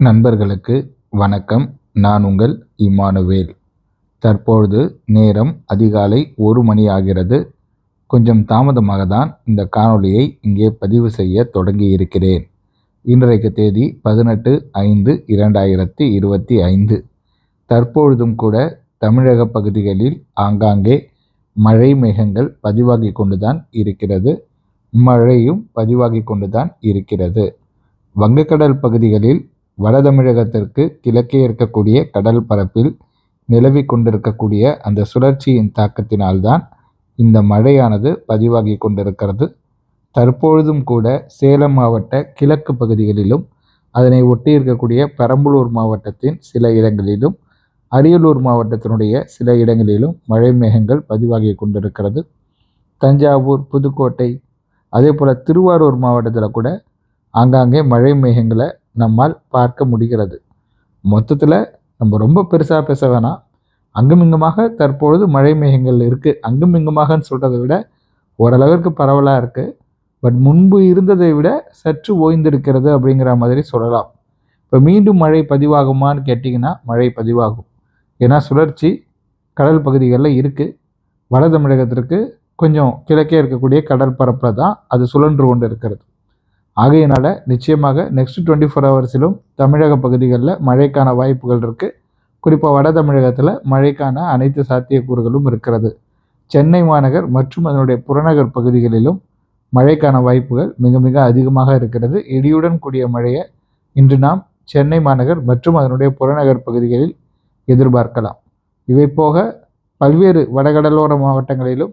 நண்பர்களுக்கு வணக்கம். நான் உங்கள் இமானுவேல். தற்பொழுது நேரம் அதிகாலை ஒரு மணி ஆகிறது. கொஞ்சம் தாமதமாக தான் இந்த காணொளியை இங்கே பதிவு செய்ய தொடங்கி இருக்கிறேன் இன்றைக்கு தேதி பதினெட்டு ஐந்து இரண்டாயிரத்தி இருபத்தி ஐந்து. தற்பொழுதும் கூட தமிழக பகுதிகளில் ஆங்காங்கே மழை மேகங்கள் பதிவாகி கொண்டுதான் இருக்கிறது. மழையும் பதிவாகி கொண்டுதான் இருக்கிறது. வங்கக்கடல் பகுதிகளில் வடதமிழகத்திற்கு கிழக்கே இருக்கக்கூடிய கடல் பரப்பில் நிலவி கொண்டிருக்கக்கூடிய அந்த சுழற்சியின் தாக்கத்தினால்தான் இந்த மழையானது பதிவாகி கொண்டிருக்கிறது. தற்பொழுதும் கூட சேலம் மாவட்ட கிழக்கு பகுதிகளிலும் அதனை ஒட்டி இருக்கக்கூடிய பெரம்பலூர் மாவட்டத்தின் சில இடங்களிலும் அரியலூர் மாவட்டத்தினுடைய சில இடங்களிலும் மழை மேகங்கள் பதிவாகி கொண்டிருக்கிறது. தஞ்சாவூர் புதுக்கோட்டை அதே போல் திருவாரூர் மாவட்டத்தில் கூட ஆங்காங்கே மழை மேகங்களை நம்மால் பார்க்க முடிகிறது. மொத்தத்தில் நம்ம ரொம்ப பெருசாக பேச வேணாம். அங்குமிங்குமாக தற்பொழுது மழை மேகங்கள் இருக்குது அங்குமிங்குமாகன்னு சொல்கிறத விட ஓரளவிற்கு பரவலாக இருக்குது பட் முன்பு இருந்ததை விட சற்று ஓய்ந்திருக்கிறது அப்படிங்கிற மாதிரி சொல்லலாம். இப்போ மீண்டும் மழை பதிவாகுமான்னு கேட்டிங்கன்னா மழை பதிவாகும். ஏன்னா சுழற்சி கடல் பகுதிகளில் இருக்குது வட தமிழகத்திற்கு கொஞ்சம் கிழக்கே இருக்கக்கூடிய கடல் பரப்பில் தான் அது சுழன்று கொண்டு இருக்கிறது ஆகையினால் நிச்சயமாக நெக்ஸ்ட் டுவெண்ட்டி ஃபோர் ஹவர்ஸிலும் தமிழக பகுதிகளில் மழைக்கான வாய்ப்புகள் இருக்குது குறிப்பாக வட தமிழகத்தில் மழைக்கான அனைத்து சாத்தியக்கூறுகளும் இருக்கிறது. சென்னை மாநகர் மற்றும் அதனுடைய புறநகர் பகுதிகளிலும் மழைக்கான வாய்ப்புகள் மிக மிக அதிகமாக இருக்கிறது. இடியுடன் கூடிய மழையை இன்று நாம் சென்னை மாநகர் மற்றும் அதனுடைய புறநகர் பகுதிகளில் எதிர்பார்க்கலாம். இவை போக பல்வேறு வடகடலோர மாவட்டங்களிலும்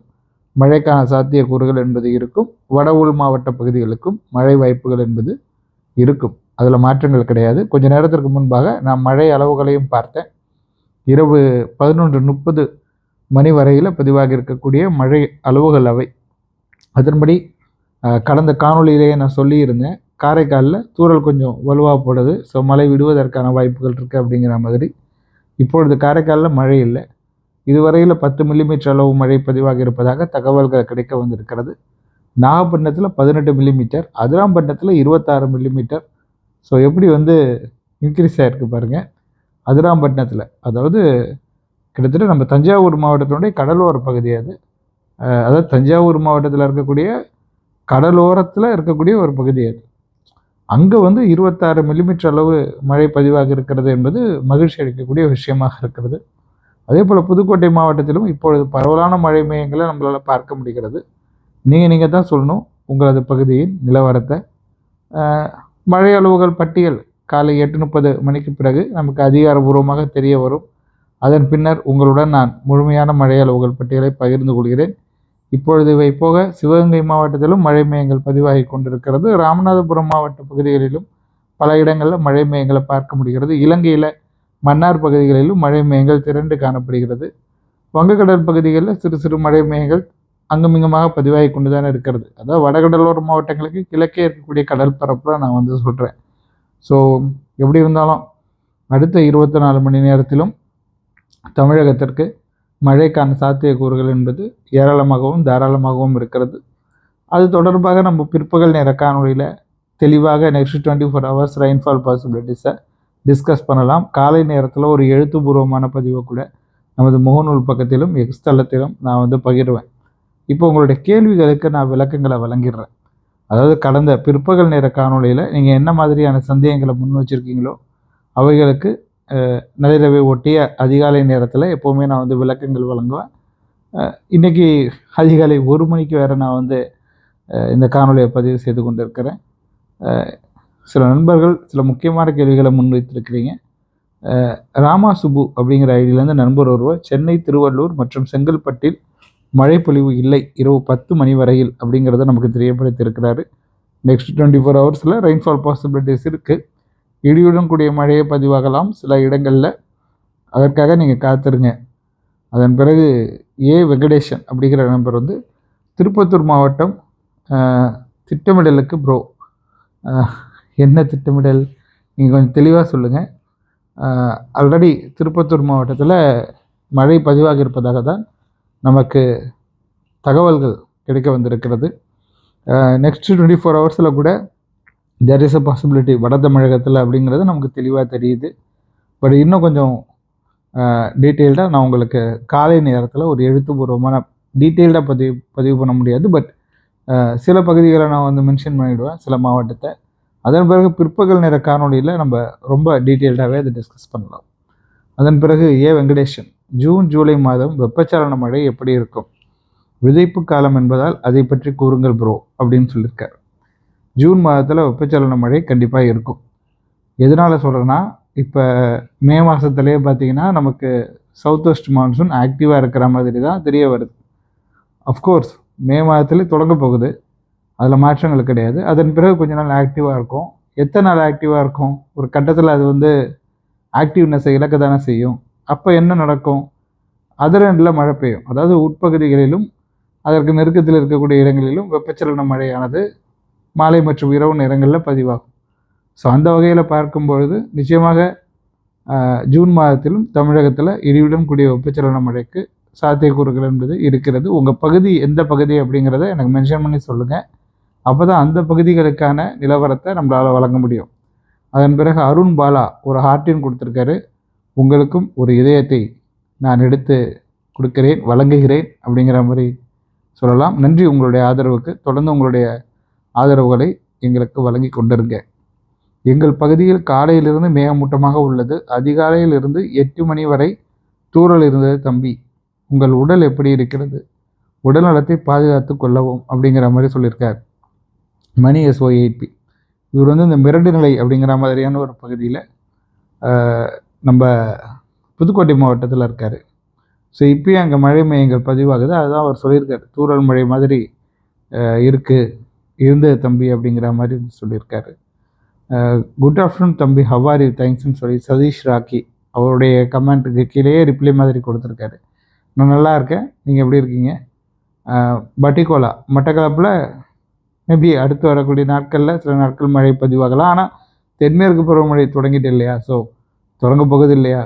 மழைக்கான சாத்தியக்கூறுகள் என்பது இருக்கும். வட உள் மாவட்ட பகுதிகளுக்கும் மழை வாய்ப்புகள் என்பது இருக்கும். அதில் மாற்றங்கள் கிடையாது. கொஞ்ச நேரத்திற்கு முன்பாக நான் மழை அளவுகளையும் பார்த்தேன். இரவு பதினொன்று முப்பது மணி வரையில் பதிவாக இருக்கக்கூடிய மழை அளவுகள் அவை. அதன்படி கடந்த காணொலியிலேயே நான் சொல்லியிருந்தேன். காரைக்காலில் தூரல் கொஞ்சம் வலுவாக போடுது. ஸோ மழை விடுவதற்கான வாய்ப்புகள் இருக்குது அப்படிங்கிற மாதிரி. இப்பொழுது காரைக்காலில் மழை இல்லை. இதுவரையில் பத்து மில்லிமீட்டர் அளவு மழை பதிவாக இருப்பதாக தகவல்கள் கிடைக்க வந்திருக்கிறது. நாகப்பட்டினத்தில் பதினெட்டு மில்லிமீட்டர் அதிராம்பட்டினத்தில் இருபத்தாறு மில்லிமீட்டர் ஸோ எப்படி வந்து இன்க்ரீஸ் ஆகிருக்கு பாருங்கள் அதிராம்பட்டினத்தில் அதாவது கிட்டத்தட்ட நம்ம தஞ்சாவூர் மாவட்டத்தினுடைய கடலோர பகுதி அது. அதாவது தஞ்சாவூர் மாவட்டத்தில் இருக்கக்கூடிய கடலோரத்தில் இருக்கக்கூடிய ஒரு பகுதி அது. அங்கே வந்து இருபத்தாறு மில்லிமீட்டர் அளவு மழை பதிவாக இருக்கிறது என்பது மகிழ்ச்சி அளிக்கக்கூடிய விஷயமாக இருக்கிறது. அதே போல் புதுக்கோட்டை மாவட்டத்திலும் இப்பொழுது பரவலான மழை மையங்களை நம்மளால் பார்க்க முடிகிறது. நீங்கள் நீங்கள் தான் சொல்லணும் உங்களது பகுதியின் நிலவரத்தை. மழை அளவுகள் பட்டியல் காலை எட்டு முப்பது மணிக்கு பிறகு நமக்கு அதிகாரபூர்வமாக தெரிய வரும். அதன் பின்னர் உங்களுடன் நான் முழுமையான மழை அளவுகள் பட்டியலை பகிர்ந்து கொள்கிறேன். இப்பொழுது இவை போக சிவகங்கை மாவட்டத்திலும் மழை மையங்கள் பதிவாகி கொண்டிருக்கிறது. ராமநாதபுரம் மாவட்ட பகுதிகளிலும் பல இடங்களில் மழை மையங்களை பார்க்க முடிகிறது. இலங்கையில் மன்னார் பகுதிகளிலும் மழை மேகங்கள் திரண்டு காணப்படுகிறது. வங்கக்கடல் பகுதிகளில் சிறு சிறு மழை மேகங்கள் அங்குமிங்குமாக பதிவாகி கொண்டு தானே இருக்கிறது. அதாவது வடகடலோர மாவட்டங்களுக்கு கிழக்கே இருக்கக்கூடிய கடல் பரப்பில் நான் வந்து சொல்கிறேன் ஸோ எப்படி இருந்தாலும் அடுத்த இருபத்தி நாலு மணி நேரத்திலும் தமிழகத்திற்கு மழைக்கான சாத்தியக்கூறுகள் என்பது ஏராளமாகவும் தாராளமாகவும் இருக்கிறது. அது தொடர்பாக நம்ம பிற்பகல் நேர காணொலியில் தெளிவாக next twenty four hours rainfall பாசிபிலிட்டிஸை discuss பண்ணலாம். காலை நேரத்தில் ஒரு எழுத்துப்பூர்வமான பதிவை கூட நமது முகநூல் பக்கத்திலும் எக்ஸ் தளத்திலும் நான் வந்து பகிர்வேன். இப்போ உங்களுடைய கேள்விகளுக்கு நான் விளக்கங்களை வழங்கிடுறேன். அதாவது கடந்த பிற்பகல் நேர காணொலியில் நீங்கள் என்ன மாதிரியான சந்தேகங்களை முன் வச்சுருக்கீங்களோ அவைகளுக்கு நள்ளிரவை ஒட்டிய அதிகாலை நேரத்தில் எப்போவுமே நான் வந்து விளக்கங்கள் வழங்குவேன். இன்றைக்கி அதிகாலை ஒரு மணிக்கு வேறு நான் வந்து இந்த காணொலியை பதிவு செய்து கொண்டு இருக்கிறேன் சில நண்பர்கள் சில முக்கியமான கேள்விகளை முன்வைத்திருக்கிறீங்க. ராமா சுபு அப்படிங்கிற ஐடியிலேருந்து நண்பர் ஒருவர் சென்னை திருவள்ளூர் மற்றும் செங்கல்பட்டில் மழை பொழிவு இல்லை. இரவு பத்து மணி வரையில் அப்படிங்கிறத நமக்கு தெரியப்படுத்தியிருக்கிறாரு. நெக்ஸ்ட் டுவெண்ட்டி ஃபோர் ஹவர்ஸில் ரெயின்ஃபால் பாசிபிலிட்டிஸ் இருக்குது இடியுடன் கூடிய மழையை பதிவாகலாம் சில இடங்களில். அதற்காக நீங்கள் காத்துருங்க. அதன் பிறகு ஏ வெங்கடேஷன் அப்படிங்கிற நண்பர் வந்து திருப்பத்தூர் மாவட்டம் திட்டமிடலுக்கு ப்ரோ என்ன திட்டமிடல்? நீங்கள் கொஞ்சம் தெளிவாக சொல்லுங்கள் ஆல்ரெடி திருப்பத்தூர் மாவட்டத்தில் மழை பதிவாக இருப்பதாக தான் நமக்கு தகவல்கள் கிடைக்க வந்திருக்கிறது. நெக்ஸ்ட் டுவெண்ட்டி ஃபோர் ஹவர்ஸில் கூட தெர் இஸ் அ பாசிபிலிட்டி வட தமிழகத்தில் அப்படிங்கிறது நமக்கு தெளிவாக தெரியுது. பட் இன்னும் கொஞ்சம் டீட்டெயில்டாக நான் உங்களுக்கு காலை நேரத்தில் ஒரு எழுத்துப்பூர்வமான டீட்டெயில்டாக பதிவு பதிவு பண்ண முடியாது. பட் சில பகுதிகளை நான் வந்து மென்ஷன் பண்ணிவிடுவேன் சில மாவட்டத்தை அதன் பிறகு பிற்பகல் நேர காணொலியில் நம்ம ரொம்ப டீட்டெயில்டாகவே அதை டிஸ்கஸ் பண்ணலாம். அதன் பிறகு ஏ வெங்கடேஷன் ஜூன் ஜூலை மாதம் வெப்பச்சலன மழை எப்படி இருக்கும்? விதைப்பு காலம் என்பதால் அதை பற்றி கூறுங்கள் ப்ரோ அப்படின்னு சொல்லியிருக்கார் ஜூன் மாதத்தில் வெப்பச்சலன மழை கண்டிப்பாக இருக்கும். எதனால் சொல்கிறேன்னா இப்போ மே மாதத்துலேயே பார்த்தீங்கன்னா நமக்கு சவுத் வெஸ்ட் மான்சூன் ஆக்டிவாக இருக்கிற மாதிரி தான் தெரிய வருது. அஃப்கோர்ஸ் மே மாதத்துலேயே தொடங்க போகுது. அதில் மாற்றங்கள் கிடையாது. அதன் பிறகு கொஞ்ச நாள் ஆக்டிவாக இருக்கும். எத்தனை நாள் ஆக்டிவாக இருக்கும்? ஒரு கட்டத்தில் அது வந்து ஆக்டிவ்னஸை இழக்க தானே செய்யும். அப்போ என்ன நடக்கும்? அதர் எண்டில் மழை பெய்யும். அதாவது உட்பகுதிகளிலும் அதற்கு நெருக்கத்தில் இருக்கக்கூடிய இடங்களிலும் வெப்பச்சலன மழையானது மாலை மற்றும் இரவு நேரங்களில் பதிவாகும். ஸோ அந்த வகையில் பார்க்கும்பொழுது நிச்சயமாக ஜூன் மாதத்திலும் தமிழகத்தில் இடியுடன் கூடிய வெப்பச்சலன மழைக்கு சாத்தியக்கூறுகள் என்பது இருக்கிறது. உங்கள் பகுதி எந்த பகுதி அப்படிங்கிறத எனக்கு மென்ஷன் பண்ணி சொல்லுங்கள் அப்போ தான் அந்த பகுதிகளுக்கான நிலவரத்தை நம்மளால் வழங்க முடியும். அதன் பிறகு அருண் பாலா ஒரு ஹார்ட்டின் கொடுத்துருக்காரு. உங்களுக்கும் ஒரு இதயத்தை நான் எடுத்து கொடுக்கிறேன் வழங்குகிறேன் அப்படிங்கிற மாதிரி சொல்லலாம். நன்றி உங்களுடைய ஆதரவுக்கு. தொடர்ந்து உங்களுடைய ஆதரவுகளை எங்களுக்கு வழங்கி கொண்டிருங்க. எங்கள் பகுதியில் காலையிலிருந்து மேகமூட்டமாக உள்ளது. அதிகாலையிலிருந்து எட்டு மணி வரை தூரல் இருந்தது தம்பி. உங்கள் உடல் எப்படி இருக்கிறது? உடல் நலத்தை பாதுகாத்து கொள்ளவும் அப்படிங்கிற மாதிரி சொல்லியிருக்கார். மணி எஸ்ஓ எயிட்பி இவர் வந்து இந்த மிரண்டு நிலை அப்படிங்கிற மாதிரியான ஒரு பகுதியில் நம்ம புதுக்கோட்டை மாவட்டத்தில் இருக்கார். ஸோ இப்போயும் அங்கே மழை மையங்கள் பதிவாகுது. அதுதான் அவர் சொல்லியிருக்கார். தூரல் மழை மாதிரி இருக்குது இருந்தது தம்பி அப்படிங்கிற மாதிரி சொல்லியிருக்காரு. குட் ஆஃப்டர்நூன் தம்பி. ஹவாரி தேங்க்ஸ்னு சொல்லி சதீஷ் ராக்கி அவருடைய கமெண்ட்டுக்கு கீழேயே ரிப்ளை மாதிரி கொடுத்துருக்காரு. நான் நல்லா இருக்கேன். நீங்கள் எப்படி இருக்கீங்க? பட்டிகோலா மட்டக்களப்பில் மேபி அடுத்து வரக்கூடிய நாட்களில் சில நாட்கள் மழை பதிவாகலாம். ஆனால் தென்மேற்கு பருவமழை தொடங்கிட்டு இல்லையா? ஸோ தொடங்க போகுது இல்லையா?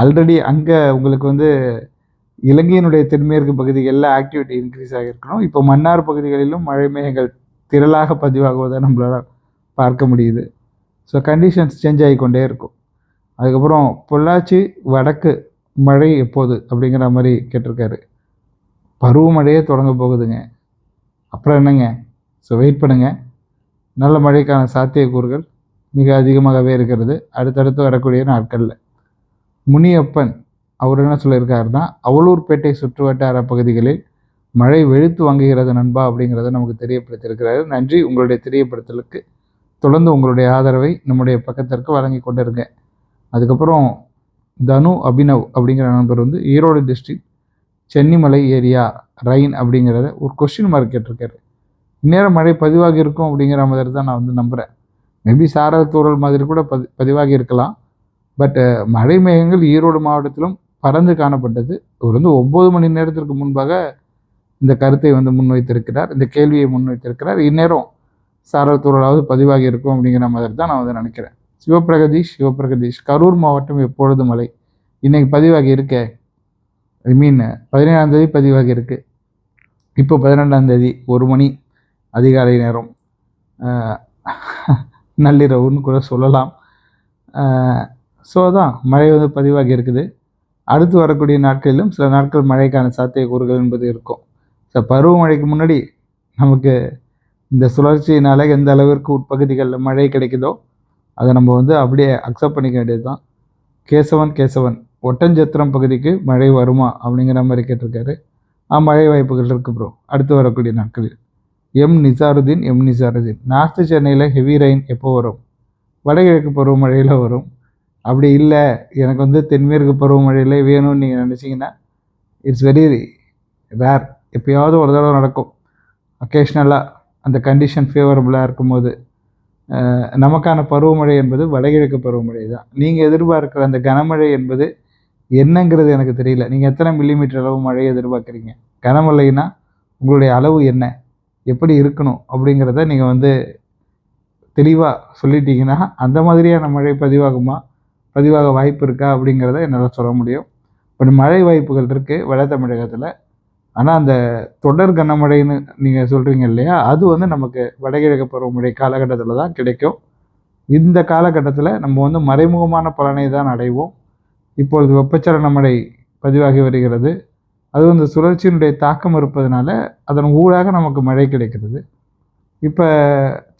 ஆல்ரெடி அங்கே உங்களுக்கு வந்து இலங்கையினுடைய தென்மேற்கு பகுதிகளில் ஆக்டிவிட்டி இன்க்ரீஸ் ஆகியிருக்கணும் இப்போ மன்னார் பகுதிகளிலும் மழை மேகங்கள் திரளாக பதிவாகுவதை நம்மளால் பார்க்க முடியுது. ஸோ கண்டிஷன்ஸ் சேஞ்ச் ஆகிக்கொண்டே இருக்கும். அதுக்கப்புறம் பொள்ளாச்சி வடக்கு மழை எப்போது அப்படிங்கிற மாதிரி கேட்டிருக்காரு. பருவமழையே தொடங்க போகுதுங்க. அப்புறம் என்னங்க? ஸோ வெயிட் பண்ணுங்கள் நல்ல மழைக்கான சாத்தியக்கூறுகள் மிக அதிகமாகவே இருக்கிறது. அடுத்தடுத்து வரக்கூடிய நாட்களில். முனியப்பன் அவர் என்ன சொல்லியிருக்காருன்னா அவலூர்பேட்டை சுற்றுவட்டார பகுதிகளில் மழை வெளுத்து வாங்குகிறது நண்பா அப்படிங்கிறத நமக்கு தெரியப்படுத்தியிருக்கிறாரு. நன்றி. உங்களுடைய தெரியப்படுத்தலுக்கு தொடர்ந்து உங்களுடைய ஆதரவை நம்முடைய பக்கத்திற்கு வழங்கி கொண்டிருங்க. அதுக்கப்புறம் தனு அபினவ் அப்படிங்கிற நண்பர் வந்து Erode district Chennimalai area rain அப்படிங்கிறத ஒரு கொஸ்டின் மார்க் கேட்டிருக்காரு. இந்நேரம் மழை பதிவாகி இருக்கும் அப்படிங்கிற மாதிரி தான் நான் வந்து நம்புகிறேன் மேபி சாரல் தூரல் மாதிரி கூட பதி பதிவாகி இருக்கலாம். பட் மழை மேகங்கள் ஈரோடு மாவட்டத்திலும் பறந்து காணப்பட்டது. இவர் வந்து ஒம்பது மணி நேரத்திற்கு முன்பாக இந்த கருத்தை வந்து முன்வைத்திருக்கிறார். இந்த கேள்வியை முன்வைத்திருக்கிறார். இந்நேரம் சாரல் தூரலாவது பதிவாகி இருக்கும் அப்படிங்கிற மாதிரி தான் நான் வந்து நினைக்கிறேன். சிவபிரகதீஷ் சிவபிரகதீஷ் கரூர் மாவட்டம் எப்பொழுது மழை. இன்றைக்கி பதிவாகி இருக்க. ஐ மீன் பதினேழாம் தேதி பதிவாகி இருக்கு. இப்போ பதினெண்டாம் தேதி ஒரு மணி. அதிகாலை நேரம் நள்ளிரவுன்னு கூட சொல்லலாம். ஸோ தான் மழை வந்து பதிவாகி இருக்குது. அடுத்து வரக்கூடிய நாட்களிலும் சில நாட்கள் மழைக்கான சாத்தியக்கூறுகள் என்பது இருக்கும். ஸோ பருவமழைக்கு முன்னாடி நமக்கு இந்த சுழற்சியினால் எந்த அளவிற்கு உட்பகுதிகளில் மழை கிடைக்குதோ அதை நம்ம வந்து அப்படியே அக்செப்ட் பண்ணிக்க வேண்டியது தான் கேசவன் கேசவன் ஒட்டஞ்சத்திரம் பகுதிக்கு மழை வருமா அப்படிங்கிற மாதிரி கேட்டிருக்காரு. ஆ மழை வாய்ப்புகள் இருக்குது ப்ரோ அடுத்து வரக்கூடிய நாட்களில். M Nizarudeen M Nizarudeen. North சென்னையில் ஹெவி ரெயின் எப்போ வரும்? வடகிழக்கு பருவமழையில் வரும். அப்படி இல்லை எனக்கு வந்து தென்மேற்கு பருவமழையில் வேணும்னு நீங்கள் நினச்சிங்கன்னா இட்ஸ் வெரி ரேர் எப்போயாவது ஒரு தடவை நடக்கும். அக்கேஷ்னலாக அந்த கண்டிஷன் ஃபேவரபுளாக இருக்கும்போது நமக்கான பருவமழை என்பது வடகிழக்கு பருவமழை தான். நீங்கள் எதிர்பார்க்குற அந்த கனமழை என்பது என்னங்கிறது எனக்கு தெரியல. நீங்கள் எத்தனை மில்லிமீட்டர் அளவு மழையை எதிர்பார்க்குறீங்க? கனமழைனா உங்களுடைய அளவு என்ன? எப்படி இருக்கணும் அப்படிங்கிறத நீங்கள் வந்து தெளிவாக சொல்லிட்டீங்கன்னா அந்த மாதிரியான மழை பதிவாகுமா? பதிவாக வாய்ப்பு இருக்கா? அப்படிங்கிறத என்னால் சொல்ல முடியும். பட் மழை வாய்ப்புகள் இருக்குது வட தமிழகத்தில். ஆனால் அந்த தொடர் கனமழைன்னு நீங்கள் சொல்கிறீங்க இல்லையா அது வந்து நமக்கு வடகிழக்கு பருவமழை காலகட்டத்தில் தான் கிடைக்கும். இந்த காலகட்டத்தில் நம்ம வந்து மறைமுகமான பலனை தான் அடைவோம். இப்பொழுது வெப்பச்சலன மழை பதிவாகி வருகிறது. அது அந்த சுழற்சியினுடைய தாக்கம் இருப்பதனால அதன் ஊடாக நமக்கு மழை கிடைக்கிறது. இப்போ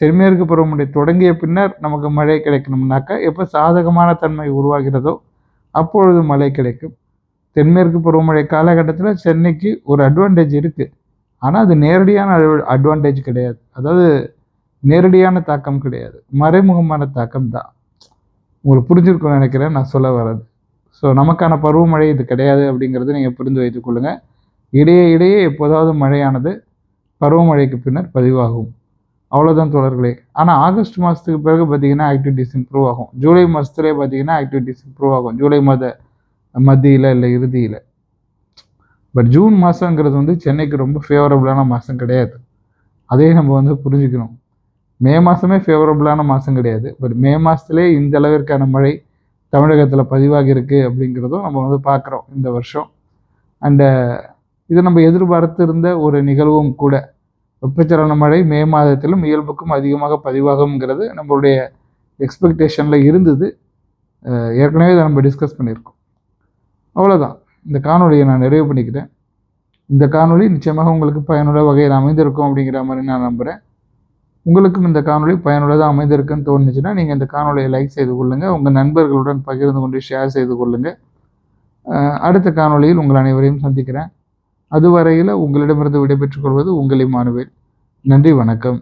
தென்மேற்கு பருவமழை தொடங்கிய பின்னர் நமக்கு மழை கிடைக்கணும்னாக்கா எப்போ சாதகமான தன்மை உருவாகிறதோ அப்பொழுது மழை கிடைக்கும். தென்மேற்கு பருவமழை காலகட்டத்தில் சென்னைக்கு ஒரு அட்வான்டேஜ் இருக்குது ஆனால் அது நேரடியான அட்வான்டேஜ் கிடையாது. அதாவது நேரடியான தாக்கம் கிடையாது. மறைமுகமான தாக்கம் தான் உங்களுக்கு புரிஞ்சிருக்கும்னு நினைக்கிறேன். நான் சொல்ல வர்றது. ஸோ நமக்கான பருவமழை இது கிடையாது அப்படிங்கிறத நீங்கள் புரிந்து வைத்துக் கொள்ளுங்கள் இடையே இடையே எப்போதாவது மழையானது பருவமழைக்கு பின்னர் பதிவாகும். அவ்வளோதான் தொடர்களே ஆனால் ஆகஸ்ட் மாதத்துக்கு பிறகு பார்த்தீங்கன்னா ஆக்டிவிட்டிஸ் இம்ப்ரூவ் ஆகும். ஜூலை மாதத்துலேயே பார்த்தீங்கன்னா ஆக்டிவிட்டிஸ் இம்ப்ரூவ் ஆகும். ஜூலை மாத மத்தியில் இல்லை இறுதியில். பட் ஜூன் மாதங்கிறது வந்து சென்னைக்கு ரொம்ப ஃபேவரபுளான மாதம் கிடையாது. அதே நம்ம வந்து புரிஞ்சுக்கணும். மே மாதமே ஃபேவரபுளான மாதம் கிடையாது. பட் மே மாதத்துலேயே இந்த அளவிற்கான மழை தமிழகத்தில் பதிவாகியிருக்கு அப்படிங்கிறதும் நம்ம வந்து பார்க்குறோம் இந்த வருஷம். அண்டு இது நம்ம எதிர்பார்த்து இருந்த ஒரு நிகழ்வும் கூட வெப்பச்சலன மழை மே மாதத்திலும் இயல்புக்கும் அதிகமாக பதிவாகுங்கிறது நம்மளுடைய எக்ஸ்பெக்டேஷனில் இருந்தது. ஏற்கனவே இதை நம்ம டிஸ்கஸ் பண்ணியிருக்கோம். அவ்வளோதான் இந்த காணொலியை நான் நிறைவு பண்ணிக்கிறேன். இந்த காணொலி நிச்சயமாக உங்களுக்கு பயனுள்ள வகையில் அமைந்திருக்கும் அப்படிங்கிற மாதிரி நான் நம்புகிறேன் உங்களுக்கும் இந்த காணொலி பயனுள்ளதாக அமைந்திருக்குன்னு தோணுச்சுன்னா நீங்கள் இந்த காணொலியை லைக் செய்து கொள்ளுங்கள் உங்கள் நண்பர்களுடன் பகிர்ந்து கொண்டு ஷேர் செய்து கொள்ளுங்கள் அடுத்த காணொலியில் உங்கள் அனைவரையும் சந்திக்கிறேன். அதுவரையில் உங்களிடமிருந்து விடைபெற்றுக் கொள்வது உங்கள் இமானுவேல் நன்றி வணக்கம்.